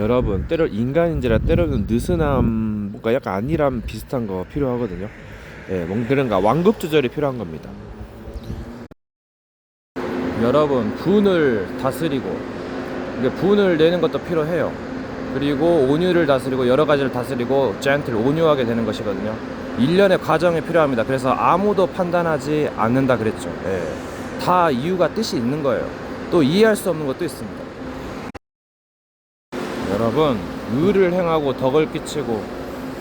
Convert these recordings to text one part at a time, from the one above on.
여러분 때려 인간인지라 때로는 느슨함 뭔가 약간 안일함 비슷한 거 필요하거든요. 예, 뭔 그런가 완급 조절이 필요한 겁니다. 여러분 분을 다스리고 분을 내는 것도 필요해요. 그리고 온유를 다스리고 여러 가지를 다스리고 젠틀 온유하게 되는 것이거든요. 일련의 과정이 필요합니다. 그래서 아무도 판단하지 않는다 그랬죠. 예. 다 이유가 뜻이 있는 거예요. 또 이해할 수 없는 것도 있습니다. 여러분 의를 행하고 덕을 끼치고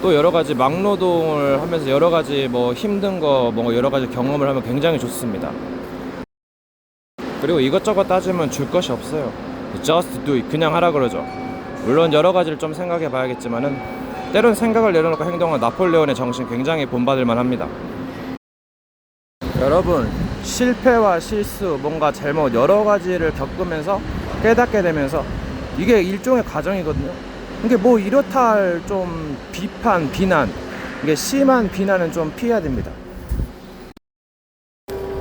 또 여러 가지 막노동을 하면서 여러 가지 뭐 힘든 거 뭐 여러 가지 경험을 하면 굉장히 좋습니다. 그리고 이것저것 따지면 줄 것이 없어요. Just do it. 그냥 하라 그러죠. 물론 여러 가지를 좀 생각해 봐야겠지만은 때론 생각을 내려놓고 행동한 나폴레온의 정신 굉장히 본받을 만합니다. 여러분 실패와 실수 뭔가 잘못 여러 가지를 겪으면서 깨닫게 되면서 이게 일종의 과정이거든요. 이게 뭐 이렇다 할 좀 비판 비난 이게 심한 비난은 좀 피해야 됩니다.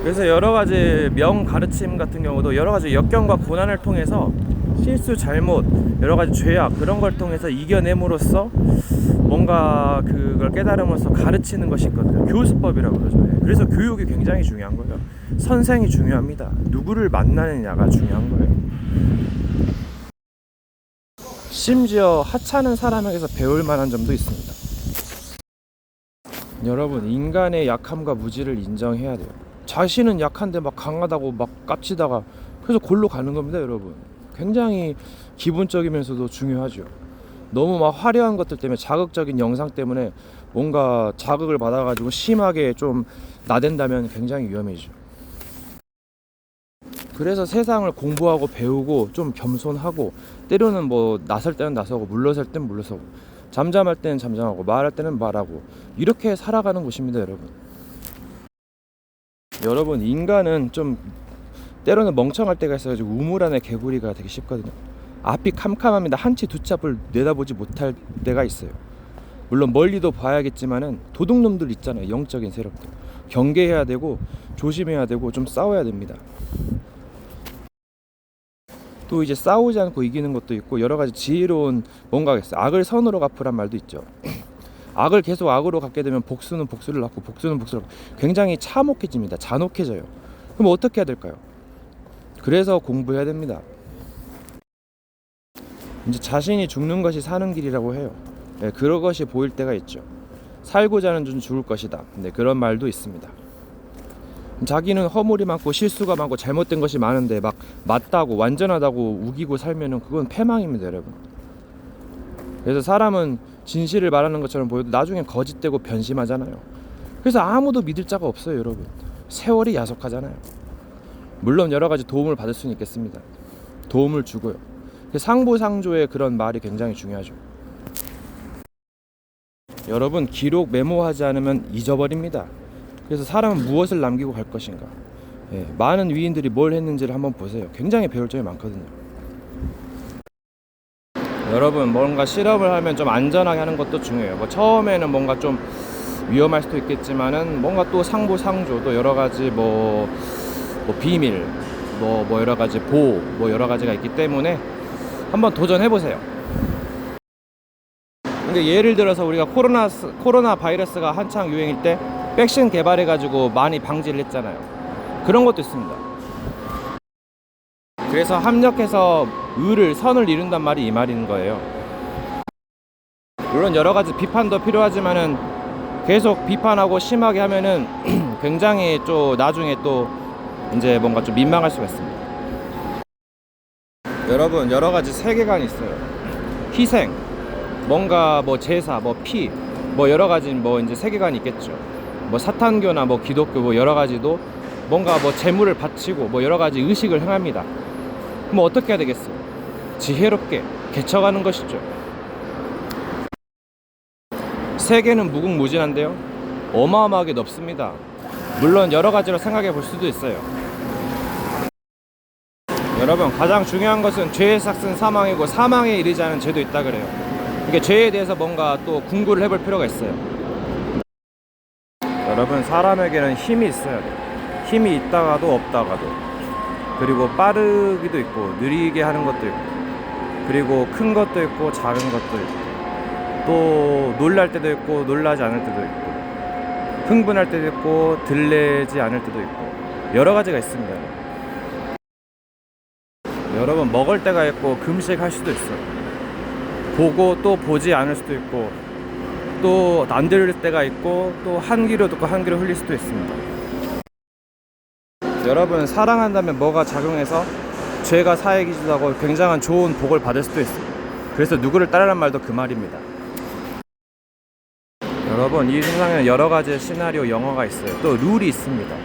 그래서 여러 가지 명 가르침 같은 경우도 여러 가지 역경과 고난을 통해서 실수 잘못 여러 가지 죄악 그런 걸 통해서 이겨냄으로써 뭔가 그걸 깨달음으로써 가르치는 것이 있거든요. 교수법이라고 그러죠. 예. 그래서 교육이 굉장히 중요한 거예요. 선생이 중요합니다. 누구를 만나느냐가 중요한 거예요. 심지어 하찮은 사람에게서 배울 만한 점도 있습니다. 여러분, 인간의 약함과 무지를 인정해야 돼요. 자신은 약한데 막 강하다고 막 깝치다가 그래서 골로 가는 겁니다, 여러분. 굉장히 기본적이면서도 중요하죠. 너무 막 화려한 것들 때문에 자극적인 영상 때문에 뭔가 자극을 받아가지고 심하게 좀 나댄다면 굉장히 위험해지죠. 그래서 세상을 공부하고 배우고 좀 겸손하고 때로는 뭐 나설 때는 나서고 물러설 때는 물러서고 잠잠할 때는 잠잠하고 말할 때는 말하고 이렇게 살아가는 곳입니다, 여러분. 여러분 인간은 좀 때로는 멍청할 때가 있어가지고 우물 안에 개구리가 되기 쉽거든요. 앞이 캄캄합니다. 한치 두 sap을 내다보지 못할 때가 있어요. 물론 멀리도 봐야겠지만은 도둑놈들 있잖아요. 영적인 세력들 경계해야 되고 조심해야 되고 좀 싸워야 됩니다. 또 이제 싸우지 않고 이기는 것도 있고 여러 가지 지혜로운 뭔가가 있어요. 악을 선으로 갚으란 말도 있죠. 악을 계속 악으로 갚게 되면 복수는 복수를 낳고 복수는 복수를 낳고 굉장히 참혹해집니다. 잔혹해져요. 그럼 어떻게 해야 될까요? 그래서 공부해야 됩니다. 이제 자신이 죽는 것이 사는 길이라고 해요. 네, 그런 것이 보일 때가 있죠. 살고자 하는 줄 죽을 것이다. 네, 그런 말도 있습니다. 자기는 허물이 많고 실수가 많고 잘못된 것이 많은데 막 맞다고 완전하다고 우기고 살면은 그건 패망입니다, 여러분. 그래서 사람은 진실을 말하는 것처럼 보여도 나중에 거짓되고 변심하잖아요. 그래서 아무도 믿을 자가 없어요, 여러분. 세월이 야속하잖아요. 물론 여러 가지 도움을 받을 수는 있겠습니다. 도움을 주고요. 상부상조의 그런 말이 굉장히 중요하죠. 여러분 기록 메모하지 않으면 잊어버립니다. 그래서 사람은 무엇을 남기고 갈 것인가. 예, 많은 위인들이 뭘 했는지를 한번 보세요. 굉장히 배울 점이 많거든요. 여러분 뭔가 실험을 하면 좀 안전하게 하는 것도 중요해요. 뭐 처음에는 뭔가 좀 위험할 수도 있겠지만은 뭔가 또 상부 상조 또 여러 가지 뭐, 뭐 비밀 뭐, 뭐 여러 가지 보호 뭐 여러 가지가 있기 때문에 한번 도전해 보세요. 근데 예를 들어서 우리가 코로나 코로나 바이러스가 한창 유행일 때 백신 개발해 가지고 많이 방지를 했잖아요. 그런 것도 있습니다. 그래서 합력해서 의를 선을 이룬단 말이 이 말인 거예요. 물론 여러 가지 비판도 필요하지만은 계속 비판하고 심하게 하면은 굉장히 또 나중에 또 이제 뭔가 좀 민망할 수가 있습니다. 여러분 여러 가지 세계관이 있어요. 희생, 뭔가 뭐 제사, 뭐 피, 뭐 여러 가지 뭐 이제 세계관이 있겠죠. 뭐 사탄교나 뭐 기독교 뭐 여러 가지도 뭔가 뭐 재물을 바치고 뭐 여러 가지 의식을 행합니다. 그럼 어떻게 해야 되겠어요? 지혜롭게 개척하는 것이죠. 세계는 무궁무진한데요. 어마어마하게 넓습니다. 물론 여러 가지로 생각해 볼 수도 있어요. 여러분 가장 중요한 것은 죄의 삭은 사망이고 사망에 이르지 않은 죄도 있다 그래요. 이게 죄에 대해서 뭔가 또 궁구를 해볼 필요가 있어요. 여러분 사람에게는 힘이 있어야 돼. 힘이 있다가도 없다가도 그리고 빠르기도 있고 느리게 하는 것도 있고 그리고 큰 것도 있고 작은 것도 있고 또 놀랄 때도 있고 놀라지 않을 때도 있고 흥분할 때도 있고 들리지 않을 때도 있고 여러 가지가 있습니다. 여러분 먹을 때가 있고 금식할 수도 있어요. 보고 또 보지 않을 수도 있고 또 안 들을 때가 있고 또 한 귀로 듣고 한 귀로 흘릴 수도 있습니다. 여러분 사랑한다면 뭐가 작용해서 죄가 사해지기도 하고 굉장한 좋은 복을 받을 수도 있어요. 그래서 누구를 따르란 말도 그 말입니다. 여러분 이 세상에는 여러 가지 시나리오 영화가 있어요. 또 룰이 있습니다.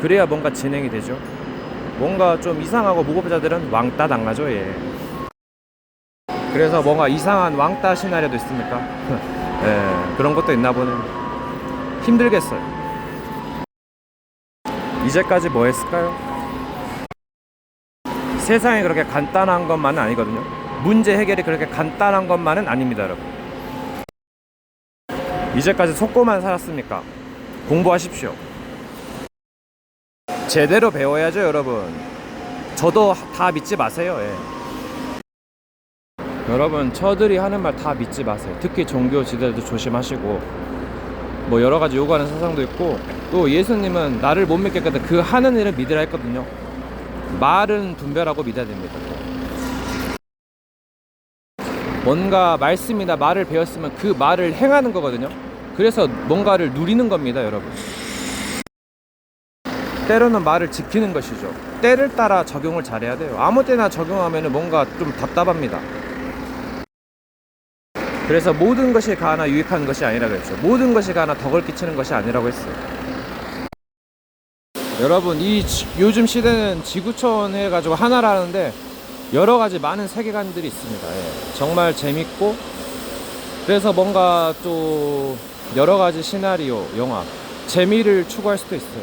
그래야 뭔가 진행이 되죠. 뭔가 좀 이상하고 무법자들은 왕따 당하죠. 예. 그래서 뭔가 이상한 왕따 시나리오도 있습니까? 예, 그런 것도 있나 보네. 힘들겠어요. 이제까지 뭐 했을까요? 세상이 그렇게 간단한 것만은 아니거든요. 문제 해결이 그렇게 간단한 것만은 아닙니다, 여러분. 이제까지 속고만 살았습니까? 공부하십시오. 제대로 배워야죠, 여러분. 저도 다 믿지 마세요. 예. 여러분, 저들이 하는 말 다 믿지 마세요. 특히 종교 지도자도 조심하시고, 뭐 여러 가지 요구하는 사상도 있고, 또 예수님은 나를 못 믿겠거든. 그 하는 일을 믿으라 했거든요. 말은 분별하고 믿어야 됩니다. 뭔가 말씀이나 말을 배웠으면 그 말을 행하는 거거든요. 그래서 뭔가를 누리는 겁니다, 여러분. 때로는 말을 지키는 것이죠. 때를 따라 적용을 잘해야 돼요. 아무 때나 적용하면 뭔가 좀 답답합니다. 그래서 모든 것이 가하나 유익한 것이 아니라 그랬죠. 모든 것이 가하나 덕을 끼치는 것이 아니라고 했어요. 여러분, 이 지- 요즘 시대는 지구촌 해가지고 하나라는데 여러 가지 많은 세계관들이 있습니다. 예. 정말 재밌고 그래서 뭔가 또 여러 가지 시나리오, 영화, 재미를 추구할 수도 있어요.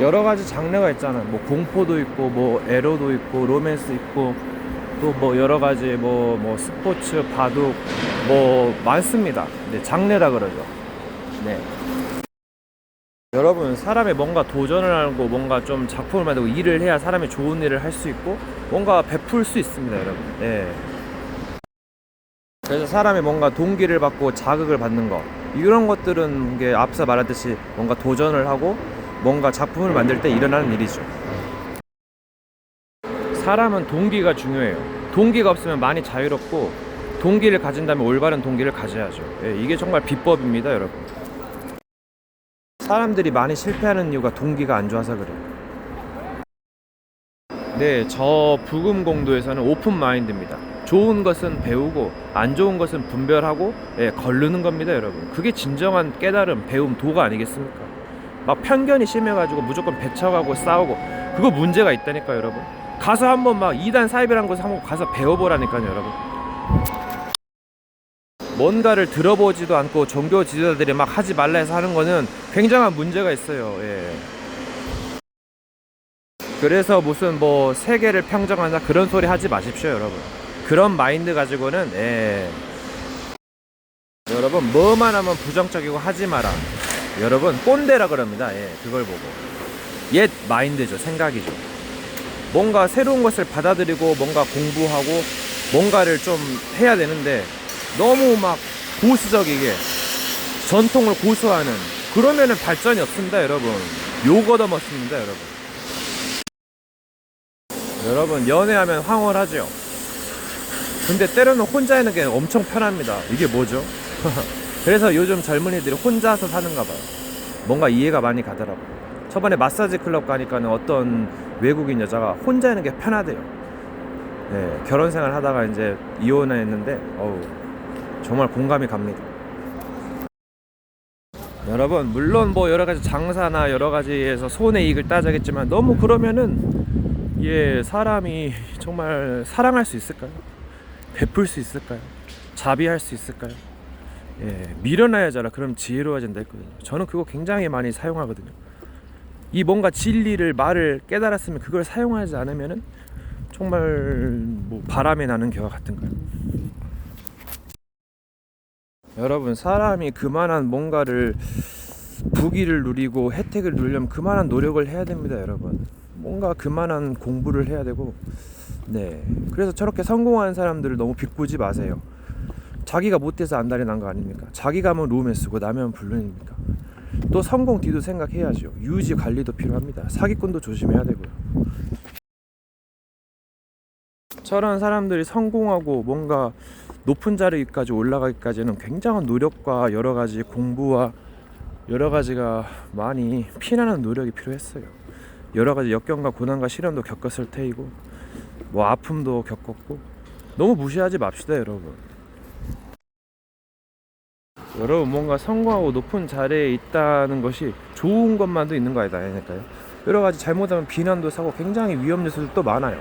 예. 여러 가지 장르가 있잖아요. 뭐 공포도 있고, 뭐 에로도 있고, 로맨스 있고, 또 뭐 여러 가지 뭐, 뭐 스포츠, 바둑, 뭐 많습니다. 네, 장르라 그러죠. 네. 여러분 사람이 뭔가 도전을 하고 뭔가 좀 작품을 만들고 일을 해야 사람이 좋은 일을 할 수 있고 뭔가 베풀 수 있습니다 여러분 예. 그래서 사람이 뭔가 동기를 받고 자극을 받는 거 이런 것들은 이게 앞서 말했듯이 뭔가 도전을 하고 뭔가 작품을 만들 때 일어나는 일이죠 사람은 동기가 중요해요 동기가 없으면 많이 자유롭고 동기를 가진다면 올바른 동기를 가져야죠 예, 이게 정말 비법입니다 여러분 사람들이 많이 실패하는 이유가 동기가 안 좋아서 그래요. 네, 저 부금공도에서는 오픈 마인드입니다. 좋은 것은 배우고 안 좋은 것은 분별하고 예, 걸르는 겁니다, 여러분. 그게 진정한 깨달음, 배움, 도가 아니겠습니까? 막 편견이 심해가지고 무조건 배척하고 싸우고 그거 문제가 있다니까, 여러분. 가서 한번 막 2단 사입이라는 것을 한번 가서 배워보라니까요, 여러분. 뭔가를 들어보지도 않고 종교 지도자들이 막 하지 말라 해서 하는 거는 굉장한 문제가 있어요. 예. 그래서 무슨 뭐 세계를 평정한다 그런 소리 하지 마십시오, 여러분. 그런 마인드 가지고는 예. 여러분 뭐만 하면 부정적이고 하지 마라. 여러분 꼰대라 그럽니다. 예, 그걸 보고 옛 마인드죠, 생각이죠. 뭔가 새로운 것을 받아들이고 뭔가 공부하고 뭔가를 좀 해야 되는데 너무 막 보수적이게 전통을 고수하는 그러면은 발전이 없습니다 여러분. 욕 얻어먹습니다 여러분. 여러분 연애하면 황홀하죠? 근데 때로는 혼자 있는 게 엄청 편합니다. 이게 뭐죠? 그래서 요즘 젊은이들이 혼자서 사는가 봐요. 뭔가 이해가 많이 가더라고 저번에 마사지 클럽 가니까는 어떤 외국인 여자가 혼자 있는 게 편하대요 네, 결혼 생활 하다가 이제 이혼했는데 어우 정말 공감이 갑니다. 여러분 물론 뭐 여러 가지 장사나 여러 가지에서 손해 이익을 따져야겠지만 너무 그러면은 예 사람이 정말 사랑할 수 있을까요? 베풀 수 있을까요? 자비할 수 있을까요? 예 잖아 그럼 지혜로워진다 했거든요. 저는 그거 굉장히 많이 사용하거든요. 이 뭔가 진리를 말을 깨달았으면 그걸 사용하지 않으면은 정말 뭐 바람이 나는 겨와 같은가요? 여러분 사람이 그만한 뭔가를 부귀를 누리고 혜택을 누리려면 그만한 노력을 해야 됩니다 여러분 뭔가 그만한 공부를 해야 되고 네. 그래서 저렇게 성공한 사람들을 너무 비꼬지 마세요. 자기가 못돼서 안달이 난 거 아닙니까? 자기가 하면 룸에 쓰고 남이 하면 불륜입니까? 또 성공 뒤도 생각해야죠. 유지 관리도 필요합니다. 사기꾼도 조심해야 되고요. 저런 사람들이 성공하고 뭔가 높은 자리까지 올라가기까지는 굉장한 노력과 여러 가지 공부와 여러 가지가 많이 피나는 노력이 필요했어요. 여러 가지 역경과 고난과 시련도 겪었을 테이고 뭐 아픔도 겪었고 너무 무시하지 맙시다 여러분. 여러분 뭔가 성공하고 높은 자리에 있다는 것이 좋은 것만도 있는 거 아니니까요. 여러 가지 잘못하면 비난도 사고 굉장히 위험 요소들도 많아요.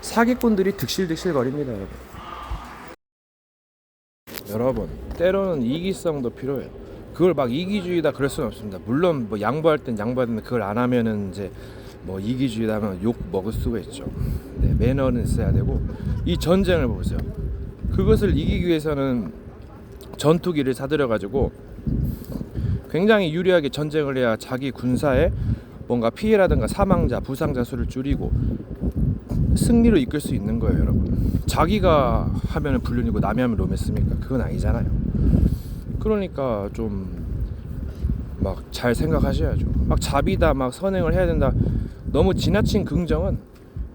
사기꾼들이 득실득실거립니다, 여러분. 여러분, 때로는 이기성도 필요해요. 그걸 막 이기주의다 그럴 수는 없습니다. 물론 뭐 양보할 땐 양보해야 되는데 그걸 안 하면은 이제 뭐 이기주의다 하면 욕 먹을 수가 있죠. 네, 매너는 있어야 되고 이 전쟁을 보세요. 그것을 이기기 위해서는 전투기를 사들여 가지고 굉장히 유리하게 전쟁을 해야 자기 군사의 뭔가 피해라든가 사망자, 부상자 수를 줄이고 승리로 이끌 수 있는 거예요, 여러분. 자기가 하면은 불륜이고 남이 하면 로맨스입니까? 그건 아니잖아요. 그러니까 좀 막 잘 생각하셔야죠. 막 자비다, 막 선행을 해야 된다. 너무 지나친 긍정은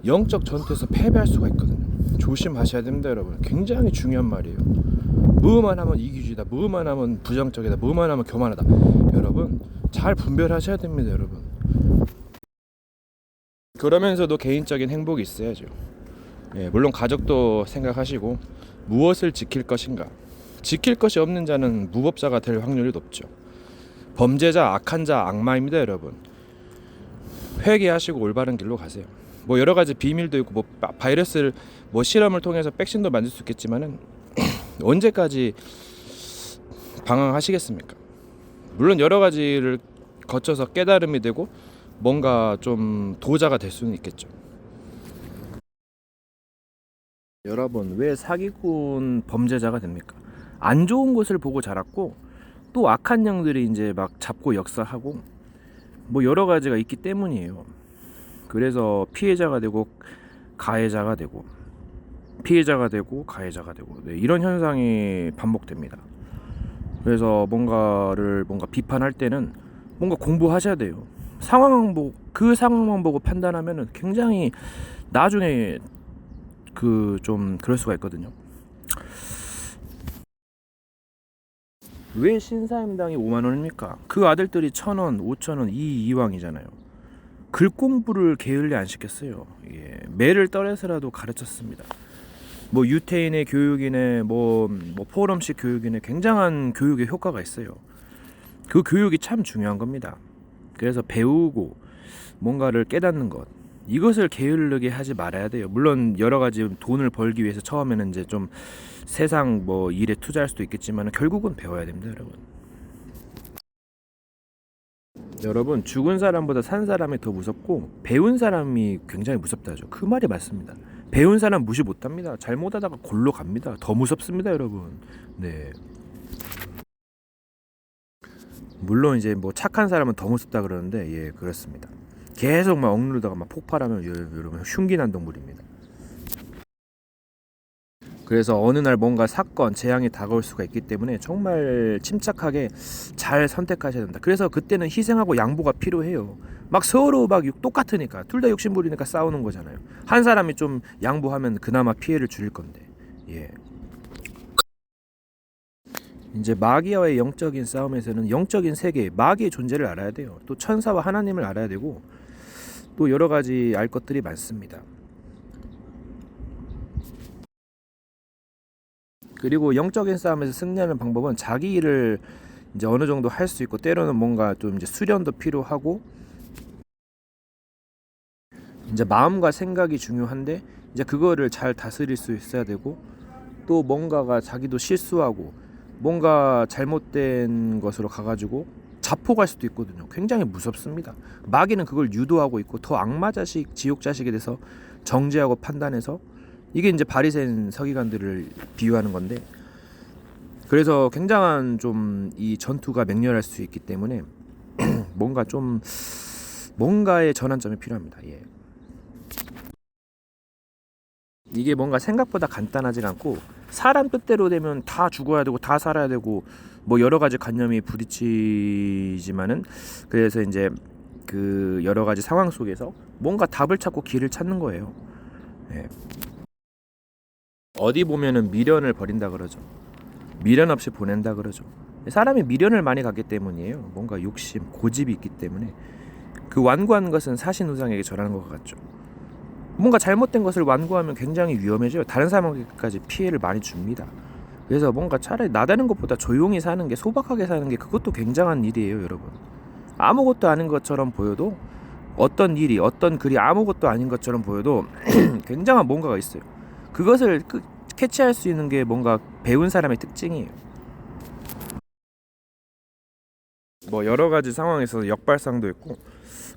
영적 전투에서 패배할 수가 있거든요. 조심하셔야 됩니다, 여러분. 굉장히 중요한 말이에요. 뭐만 하면 이기주의다, 뭐만 하면 부정적이다, 뭐만 하면 교만하다. 여러분 잘 분별하셔야 됩니다, 여러분. 그러면서도 개인적인 행복이 있어야죠. 예, 물론 가족도 생각하시고 무엇을 지킬 것인가. 지킬 것이 없는 자는 무법자가 될 확률이 높죠. 범죄자, 악한 자, 악마입니다, 여러분. 회개하시고 올바른 길로 가세요. 뭐 여러 가지 비밀도 있고 뭐 바- 바이러스를 뭐 실험을 통해서 백신도 만들 수 있겠지만은 언제까지 방황하시겠습니까? 물론 여러 가지를 거쳐서 깨달음이 되고 뭔가 좀 도자가 될 수는 있겠죠. 여러분 왜 사기꾼 범죄자가 됩니까? 안 좋은 것을 보고 자랐고 또 악한 영들이 이제 막 잡고 역사하고 뭐 여러 가지가 있기 때문이에요. 그래서 피해자가 되고 가해자가 되고 피해자가 되고 가해자가 되고 네, 이런 현상이 반복됩니다. 그래서 뭔가를 뭔가 비판할 때는 뭔가 공부하셔야 돼요. 상황 보고 그 상황만 보고 판단하면은 굉장히 나중에 그 좀 그럴 수가 있거든요. 왜 신사임당이 5만 원입니까? 그 아들들이 천 원, 오천 원, 이 이왕이잖아요. 글 공부를 게을리 안 시켰어요. 예, 매를 떨어서라도 가르쳤습니다. 뭐 유태인의 교육이네, 뭐, 뭐 포럼식 교육이네, 굉장한 교육의 효과가 있어요. 그 교육이 참 중요한 겁니다. 그래서 배우고 뭔가를 깨닫는 것 이것을 게을르게 하지 말아야 돼요. 물론 여러 가지 돈을 벌기 위해서 처음에는 이제 좀 세상 뭐 일에 투자할 수도 있겠지만 결국은 배워야 됩니다, 여러분. 여러분 죽은 사람보다 산 사람이 더 무섭고 배운 사람이 굉장히 무섭다죠. 그 말이 맞습니다. 배운 사람 무시 못합니다. 잘못하다가 골로 갑니다. 더 무섭습니다, 여러분. 네. 물론 이제 뭐 착한 사람은 더 무섭다 그러는데 예 그렇습니다. 계속 막 억누르다가 막 폭발하면 여- 여러분 흉기난 동물입니다. 그래서 어느 날 뭔가 사건 재앙이 다가올 수가 있기 때문에 정말 침착하게 잘 선택하셔야 된다. 그래서 그때는 희생하고 양보가 필요해요. 막 서로 막 욕- 똑같으니까 둘 다 욕심 부리니까 싸우는 거잖아요. 한 사람이 좀 양보하면 그나마 피해를 줄일 건데. 예. 이제 마귀와의 영적인 싸움에서는 영적인 세계, 마귀의 존재를 알아야 돼요. 또 천사와 하나님을 알아야 되고 또 여러 가지 알 것들이 많습니다. 그리고 영적인 싸움에서 승리하는 방법은 자기 일을 이제 어느 정도 할 수 있고 때로는 뭔가 좀 이제 수련도 필요하고 이제 마음과 생각이 중요한데 이제 그거를 잘 다스릴 수 있어야 되고 또 뭔가가 자기도 실수하고 뭔가 잘못된 것으로 가가지고 자포갈 수도 있거든요. 굉장히 무섭습니다. 마귀는 그걸 유도하고 있고 더 악마 자식, 지옥 자식에 대해서 정죄하고 판단해서 이게 이제 바리새인 서기관들을 비유하는 건데 그래서 굉장한 좀 이 전투가 맹렬할 수 있기 때문에 뭔가 좀 뭔가의 전환점이 필요합니다. 예. 이게 뭔가 생각보다 간단하지 않고 사람 뜻대로 되면 다 죽어야 되고 다 살아야 되고 뭐 여러 가지 관념이 부딪히지만은 그래서 이제 그 여러 가지 상황 속에서 뭔가 답을 찾고 길을 찾는 거예요. 예. 어디 보면은 미련을 버린다 그러죠. 미련 없이 보낸다 그러죠. 사람이 미련을 많이 갖기 때문이에요. 뭔가 욕심, 고집이 있기 때문에 그 완고한 것은 사신우상에게 절하는 것 같죠. 뭔가 잘못된 것을 완고하면 굉장히 위험해져요. 다른 사람에게까지 피해를 많이 줍니다. 그래서 뭔가 차라리 나다는 것보다 조용히 사는 게 소박하게 사는 게 그것도 굉장한 일이에요, 여러분. 아무것도 아닌 것처럼 보여도 어떤 일이 어떤 글이 아무것도 아닌 것처럼 보여도 굉장한 뭔가가 있어요. 그것을 그- 캐치할 수 있는 게 뭔가 배운 사람의 특징이에요. 뭐 여러 가지 상황에서 역발상도 있고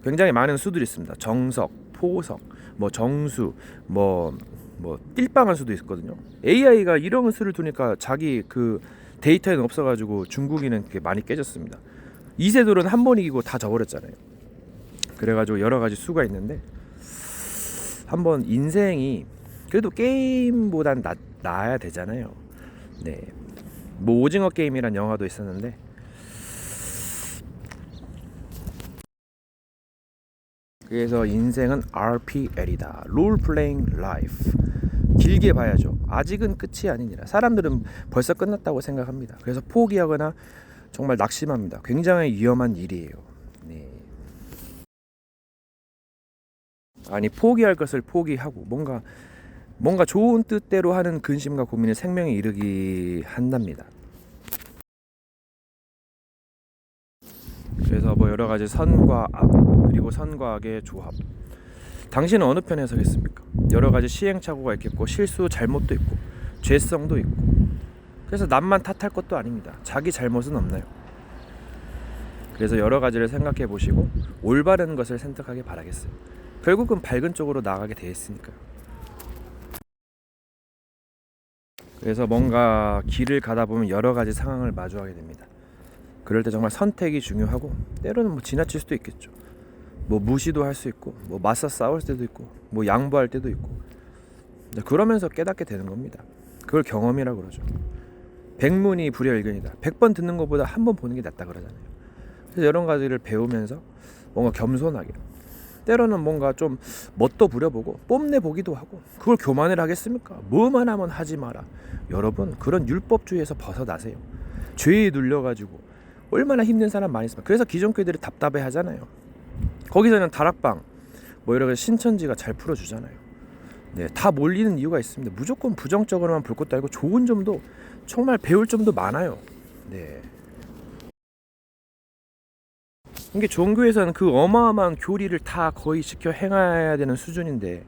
굉장히 많은 수들이 있습니다. 정석, 포석, 뭐 정수, 뭐뭐 띨빵한 수도 있거든요. AI가 이런 수를 두니까 자기 그 데이터에는 없어가지고 중국인은 그게 많이 깨졌습니다. 이세돌은 한 번 이기고 다 져버렸잖아요. 그래가지고 여러 가지 수가 있는데 한번 인생이 그래도 게임보단 나, 나아야 되잖아요. 네. 뭐 오징어 게임이란 영화도 있었는데 그래서 인생은 RPL이다. 롤 플레잉 라이프. 길게 봐야죠. 아직은 끝이 아니니라. 사람들은 벌써 끝났다고 생각합니다. 그래서 포기하거나 정말 낙심합니다. 굉장히 위험한 일이에요. 네. 아니 포기할 것을 포기하고 뭔가 뭔가 좋은 뜻대로 하는 근심과 고민이 생명에 이르기 한답니다. 그래서 뭐 여러 가지 선과 악 그리고 선과 악의 조합. 당신은 어느 편에 서겠습니까? 여러 가지 시행착오가 있겠고 실수 잘못도 있고 죄성도 있고 그래서 남만 탓할 것도 아닙니다. 자기 잘못은 없나요? 그래서 여러 가지를 생각해 보시고 올바른 것을 선택하길 바라겠어요. 결국은 밝은 쪽으로 나가게 돼 있으니까요. 그래서 뭔가 길을 가다 보면 여러 가지 상황을 마주하게 됩니다. 그럴 때 정말 선택이 중요하고 때로는 뭐 지나칠 수도 있겠죠. 뭐 무시도 할 수 있고 뭐 맞서 싸울 때도 있고 뭐 양보할 때도 있고 그러면서 깨닫게 되는 겁니다. 그걸 경험이라고 그러죠. 백문이 불여일견이다. 백 번 듣는 것보다 한 번 보는 게 낫다 그러잖아요. 그래서 여러 가지를 배우면서 뭔가 겸손하게 때로는 뭔가 좀 멋도 부려보고 뽐내 보기도 하고 그걸 교만을 하겠습니까? 뭐만 하면 하지 마라. 여러분 그런 율법주의에서 벗어나세요. 죄에 눌려가지고 얼마나 힘든 사람 많이 있습니까? 그래서 기존 교회들이 답답해 하잖아요. 거기서는 다락방 뭐 가지 신천지가 잘 풀어주잖아요. 네, 다 몰리는 이유가 있습니다. 무조건 부정적으로만 볼 것도 아니고 좋은 점도 정말 배울 점도 많아요. 네. 이게 종교에서는 그 어마어마한 교리를 다 거의 지켜 행해야 되는 수준인데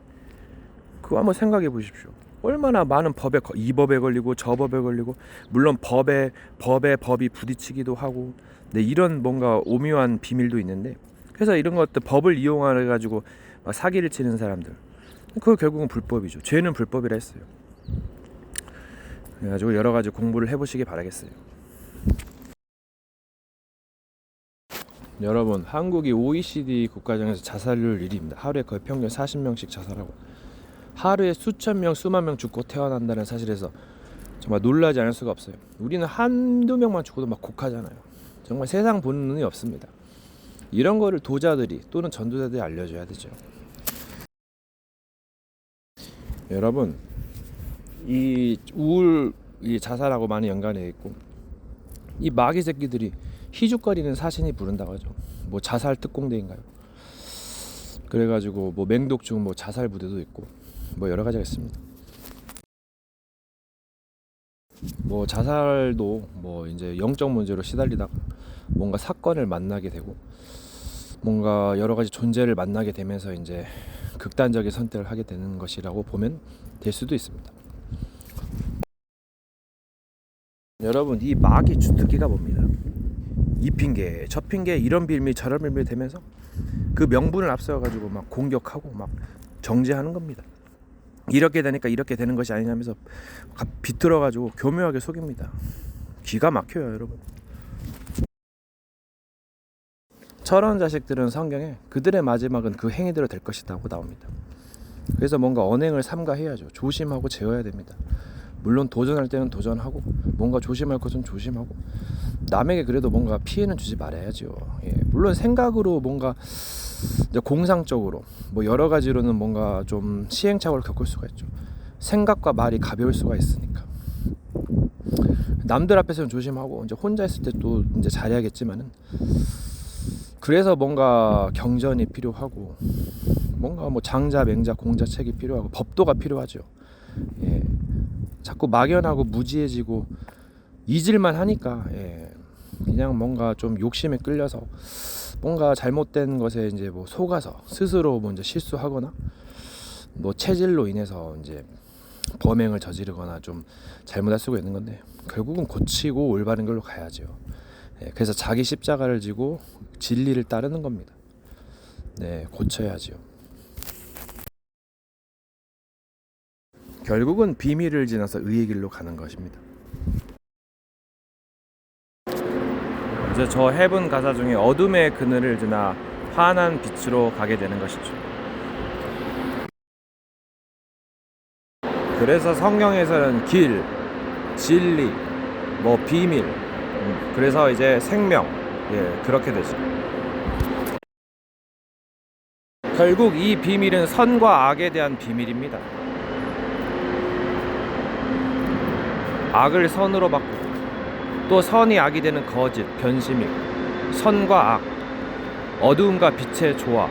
그거 한번 생각해 보십시오. 얼마나 많은 법에 거- 이 법에 걸리고 저 법에 걸리고 물론 법에 법에 법이 부딪히기도 하고 네, 이런 뭔가 오묘한 비밀도 있는데 그래서 이런 것들 법을 이용해 가지고 막 사기를 치는 사람들 그거 결국은 불법이죠. 죄는 불법이라 했어요. 그래가지고 여러 가지 공부를 해보시기 바라겠어요. 여러분 한국이 OECD 국가 중에서 자살률 1위입니다. 하루에 거의 평균 40명씩 자살하고 하루에 수천 명 수만 명 죽고 태어난다는 사실에서 정말 놀라지 않을 수가 없어요. 우리는 한두 명만 죽어도 막 곡하잖아요. 정말 세상 보는 눈이 없습니다. 이런 거를 도자들이 또는 전도자들이 알려줘야 되죠. 여러분 이 우울 이 자살하고 많이 연관해 있고 이 마귀 새끼들이 희죽거리는 사신이 부른다고 하죠. 뭐 자살 특공대인가요? 그래가지고 뭐 맹독충 뭐 자살 부대도 있고 뭐 여러 가지가 있습니다. 뭐 자살도 뭐 이제 영적 문제로 시달리다가 뭔가 사건을 만나게 되고 뭔가 여러 가지 존재를 만나게 되면서 이제 극단적인 선택을 하게 되는 것이라고 보면 될 수도 있습니다. 여러분 이 마귀 주특기가 뭡니다. 이 핑계 저 핑계 이런 빌미 저런 빌미 되면서 그 명분을 앞세워 가지고 막 공격하고 막 정죄하는 겁니다. 이렇게 되니까 이렇게 되는 것이 아니냐면서 가- 비틀어 가지고 교묘하게 속입니다. 기가 막혀요, 여러분. 저런 자식들은 성경에 그들의 마지막은 그 행위대로 될 것이다고 나옵니다. 그래서 뭔가 언행을 삼가해야죠. 조심하고 재워야 됩니다. 물론 도전할 때는 도전하고 뭔가 조심할 것은 조심하고 남에게 그래도 뭔가 피해는 주지 말아야죠. 예, 물론 생각으로 뭔가 공상적으로 뭐 여러 가지로는 뭔가 좀 시행착오를 겪을 수가 있죠. 생각과 말이 가벼울 수가 있으니까. 남들 앞에서는 조심하고 이제 혼자 있을 때 또 이제 잘해야겠지만은 그래서 뭔가 경전이 필요하고 뭔가 뭐 장자 맹자 공자책이 필요하고 법도가 필요하죠. 예. 자꾸 막연하고 무지해지고 잊을만 하니까 예. 그냥 뭔가 좀 욕심에 끌려서 뭔가 잘못된 것에 이제 뭐 속아서 스스로 먼저 실수하거나 뭐 체질로 인해서 이제 범행을 저지르거나 좀 잘못할 수가 있는 건데 결국은 고치고 올바른 걸로 가야죠. 예, 그래서 자기 십자가를 지고 진리를 따르는 겁니다. 네, 고쳐야죠. 결국은 비밀을 지나서 의의 길로 가는 것입니다. 이제 저 해본 가사 중에 어둠의 그늘을 지나 환한 빛으로 가게 되는 것이죠. 그래서 성경에서는 길, 진리, 뭐 비밀, 음, 그래서 이제 생명, 예, 그렇게 되죠. 결국 이 비밀은 선과 악에 대한 비밀입니다. 악을 선으로 바꾸고 또 선이 악이 되는 거짓, 변심이고 선과 악, 어두움과 빛의 조화,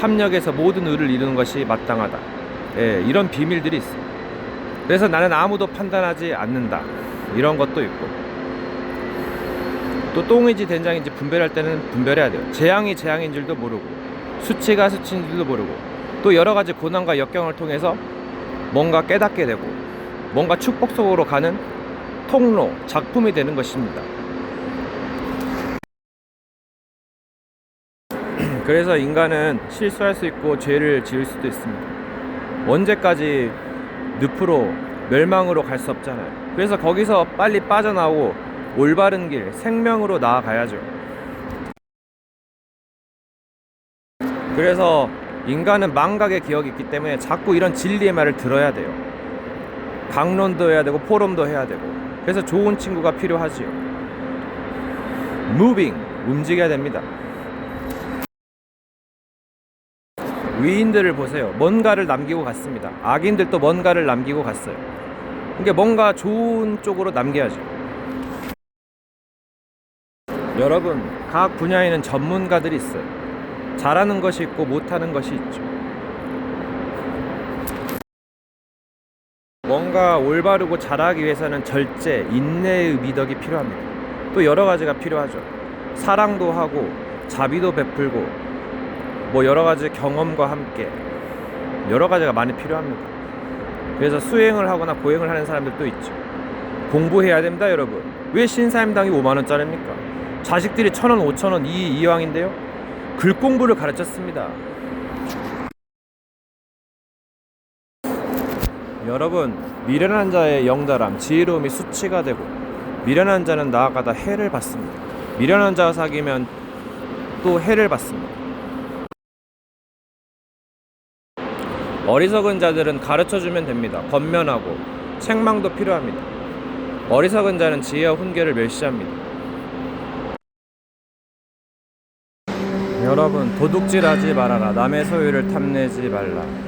합력해서 모든 의를 이루는 것이 마땅하다. 예, 이런 비밀들이 있습니다. 그래서 나는 아무도 판단하지 않는다. 이런 것도 있고 또 똥인지 된장인지 분별할 때는 분별해야 돼요. 재앙이 재앙인 줄도 모르고 수치가 수치인 줄도 모르고 또 여러 가지 고난과 역경을 통해서 뭔가 깨닫게 되고 뭔가 축복 속으로 가는 통로, 작품이 되는 것입니다. 그래서 인간은 실수할 수 있고 죄를 지을 수도 있습니다. 언제까지 늪으로 멸망으로 갈 수 없잖아요. 그래서 거기서 빨리 빠져나오고 올바른 길, 생명으로 나아가야죠. 그래서 인간은 망각의 기억이 있기 때문에 자꾸 이런 진리의 말을 들어야 돼요. 강론도 해야 되고 포럼도 해야 되고. 그래서 좋은 친구가 필요하지요. 무빙, 움직여야 됩니다. 위인들을 보세요. 뭔가를 남기고 갔습니다. 악인들도 뭔가를 남기고 갔어요. 그러니까 뭔가 좋은 쪽으로 남겨야죠. 여러분, 각 분야에는 전문가들이 있어요. 잘하는 것이 있고 못하는 것이 있죠. 뭔가 올바르고 잘하기 위해서는 절제, 인내의 미덕이 필요합니다. 또 여러 가지가 필요하죠. 사랑도 하고 자비도 베풀고 뭐 여러 가지 경험과 함께 여러 가지가 많이 필요합니다. 그래서 수행을 하거나 보행을 하는 사람들도 있죠. 공부해야 됩니다, 여러분. 왜 신사임당이 5만 원짜리입니까? 자식들이 천 원, 오천 원, 이 이왕인데요. 글 공부를 가르쳤습니다. 여러분, 미련한 자의 영달함, 지혜로움이 수치가 되고 미련한 자는 나아가다 해를 받습니다. 미련한 자와 사귀면 또 해를 받습니다. 어리석은 자들은 가르쳐 주면 됩니다. 권면하고 책망도 필요합니다. 어리석은 자는 지혜와 훈계를 멸시합니다. 여러분 도둑질하지 말아라. 남의 소유를 탐내지 말라.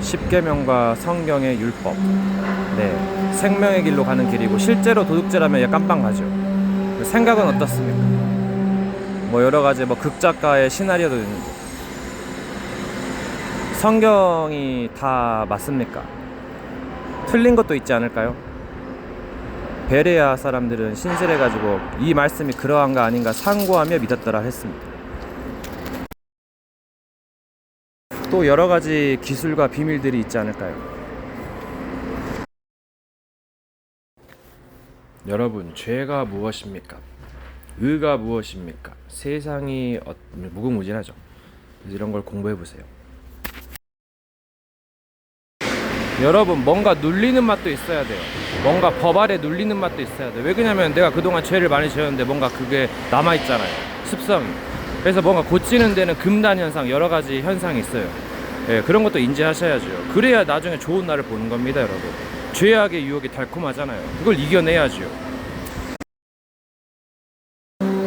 십계명과 성경의 율법. 네, 생명의 길로 가는 길이고 실제로 도둑질하면 깜빵 가죠. 생각은 어떻습니까? 뭐 여러 가지 뭐 극작가의 시나리오도 있는데 성경이 다 맞습니까? 틀린 것도 있지 않을까요? 베레아 사람들은 신실해가지고 이 말씀이 그러한가 아닌가 상고하며 믿었더라 했습니다. 또 여러 가지 기술과 비밀들이 있지 않을까요? 여러분, 죄가 무엇입니까? 의가 무엇입니까? 세상이 어, 무궁무진하죠. 이런 걸 공부해 보세요. 여러분 뭔가 눌리는 맛도 있어야 돼요. 뭔가 법 아래 눌리는 맛도 있어야 돼요. 왜 그러냐면 내가 그동안 죄를 많이 지었는데 뭔가 그게 남아 있잖아요. 습성이. 그래서 뭔가 고치는 데는 금단 현상 여러 가지 현상이 있어요. 예, 그런 것도 인지하셔야죠. 그래야 나중에 좋은 날을 보는 겁니다, 여러분. 죄악의 유혹이 달콤하잖아요. 그걸 이겨내야죠.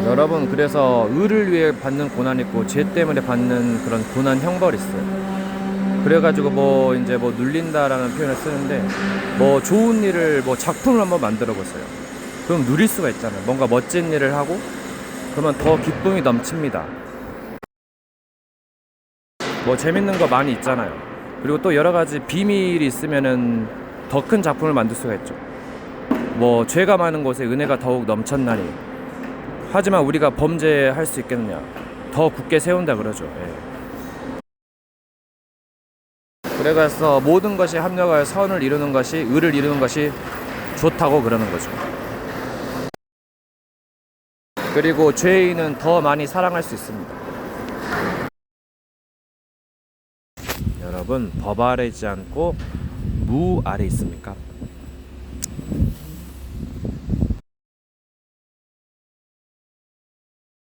여러분, 그래서 의를 위해 받는 고난 있고 죄 때문에 받는 그런 고난 형벌 있어요. 그래가지고 뭐 이제 뭐 눌린다라는 표현을 쓰는데 뭐 좋은 일을 뭐 작품을 한번 만들어 보세요. 그럼 누릴 수가 있잖아요. 뭔가 멋진 일을 하고 그러면 더 기쁨이 넘칩니다. 뭐 재밌는 거 많이 있잖아요. 그리고 또 여러 가지 비밀이 있으면은 더 큰 작품을 만들 수가 있죠. 뭐 죄가 많은 곳에 은혜가 더욱 넘쳤나니. 하지만 우리가 범죄할 수 있겠느냐? 더 굳게 세운다 그러죠. 예. 그래서 모든 것이 합력하여 선을 이루는 것이 의를 이루는 것이 좋다고 그러는 거죠. 그리고 죄인은 더 많이 사랑할 수 있습니다. 여러분, 법 아래지 않고 무 아래 있습니까?